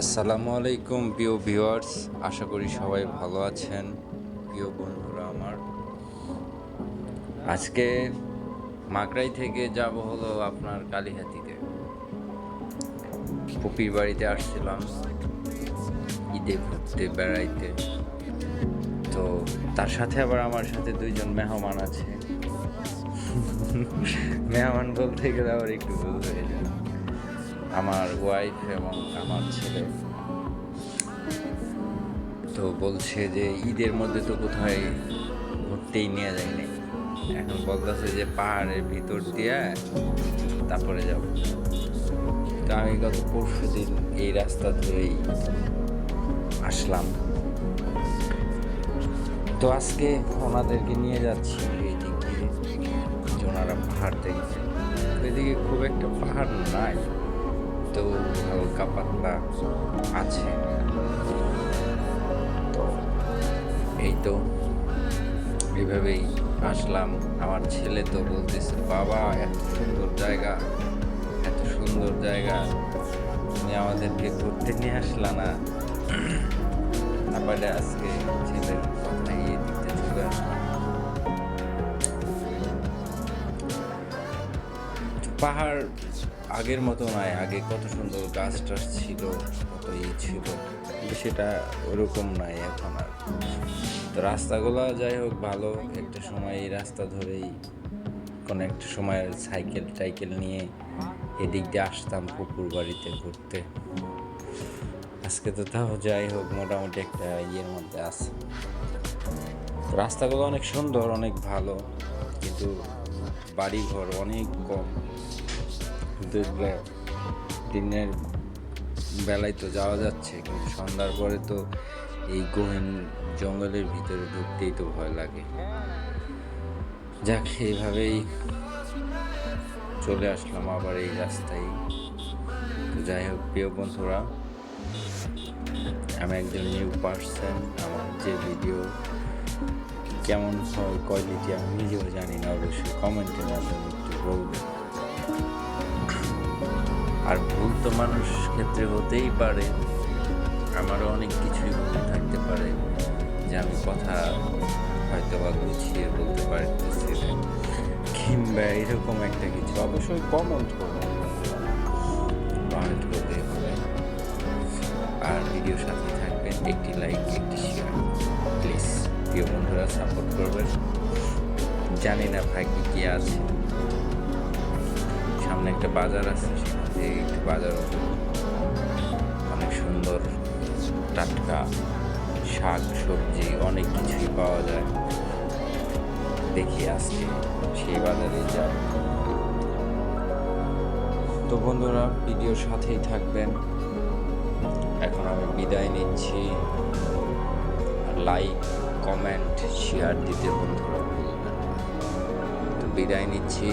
আসসালামু আলাইকুম, প্রিয় ভিউয়ার্স। আশা করি সবাই ভালো আছেন। প্রিয় বন্ধুরা আমার, আজকে মাকড়াই থেকে যাব হলো আপনার কালীহাতিতে। পুপির বাড়িতে আসছিলাম, ঈদে ঘুরতে বেড়াইতে। তো তার সাথে আবার আমার সাথে দুইজন মেহমান আছে। মেহমান বলতে গেলে আবার একটু ভুল হয়ে আমার ওয়াইফ এবং আমার ছেলে। তো বলছে যে ঈদের মধ্যে তো কোথায় ঘুরতেই নিয়ে যায়নি এখন বলতেছে যে পাহাড়ের ভিতর দিয়ে তারপরে যাব। তো আমি গত পরশু দিন এই রাস্তা ধরেই আসলাম। তো আজকে ওনাদেরকে নিয়ে যাচ্ছি এই দিক দিয়ে। ওনারা পাহাড় দেখছে। এদিকে খুব একটা পাহাড় নাই। তো হালকা পাতলা আছে। তো এই তো এইভাবেই আসলাম। আমার ছেলে তো বলতেছে, বাবা, এত সুন্দর জায়গা, এত সুন্দর জায়গা। তুমি আমাদেরকে ঘুরতে নিয়ে আসলা না? তারপরে আজকে ছেলের কথা ইয়ে দিতে চলে আসলাম। পাহাড় আগের মতো নয়, আগে কত সুন্দর গাছ টাছ ছিল, কত ইয়ে ছিল সেটা ওরকম নাই এখন আর। তো রাস্তাগুলো যাই হোক ভালো, একটা সময় এই রাস্তা ধরেই কোনো একটা সময় সাইকেল টাইকেল নিয়ে এদিক দিয়ে আসতাম পুকুর বাড়িতে ঘুরতে। আজকে তো তাও যাই হোক, মোটামুটি একটা ইয়ের মধ্যে আছে। রাস্তাগুলো অনেক সুন্দর, অনেক ভালো, কিন্তু বাড়িঘর অনেক কম। এগুলো দিনের বেলায় তো যাওয়া যাচ্ছে, কিন্তু সন্ধ্যার পরে তো এই গহীন জঙ্গলের ভিতরে ঢুকতেই তো ভয় লাগে। যাক, এইভাবেই চলে আসলাম আবার এই রাস্তায়। তো যাই হোক, প্রিয় বন্ধুরা, আমি একজন নিউ পার্সন আমার যে ভিডিও কেমন কোয়ালিটি আমি নিজেও জানি না, অবশ্যই কমেন্টের মাধ্যমে একটু বলবেন। আর ভুল তো মানুষ ক্ষেত্রে হতেই পারে। আমারও অনেক কিছুই ভুল থাকতে পারে যে আমি কথা হয়তো বা গুছিয়ে বলতে পারতেছি কিংবা এরকম একটা কিছু। অবশ্যই কমেন্ট করবেন কমেন্ট করতে হবে। আর ভিডিওর সাথে থাকবেন একটি লাইক একটি শেয়ার প্লিজ প্রিয় বন্ধুরা সাপোর্ট করবেন। জানি না ভাগ্যে কি আছে। সামনে একটা বাজার আছে একটু বাজার অনেক সুন্দর টাটকা শাক, সবজি, অনেক কিছুই পাওয়া যায়। দেখি আজকে সেই বাজারে যাব তো বন্ধুরা, ভিডিওর সাথেই থাকবেন। এখন আমি বিদায় নিচ্ছি। লাইক, কমেন্ট, শেয়ার দিতে বন্ধুরা তো বিদায় নিচ্ছি।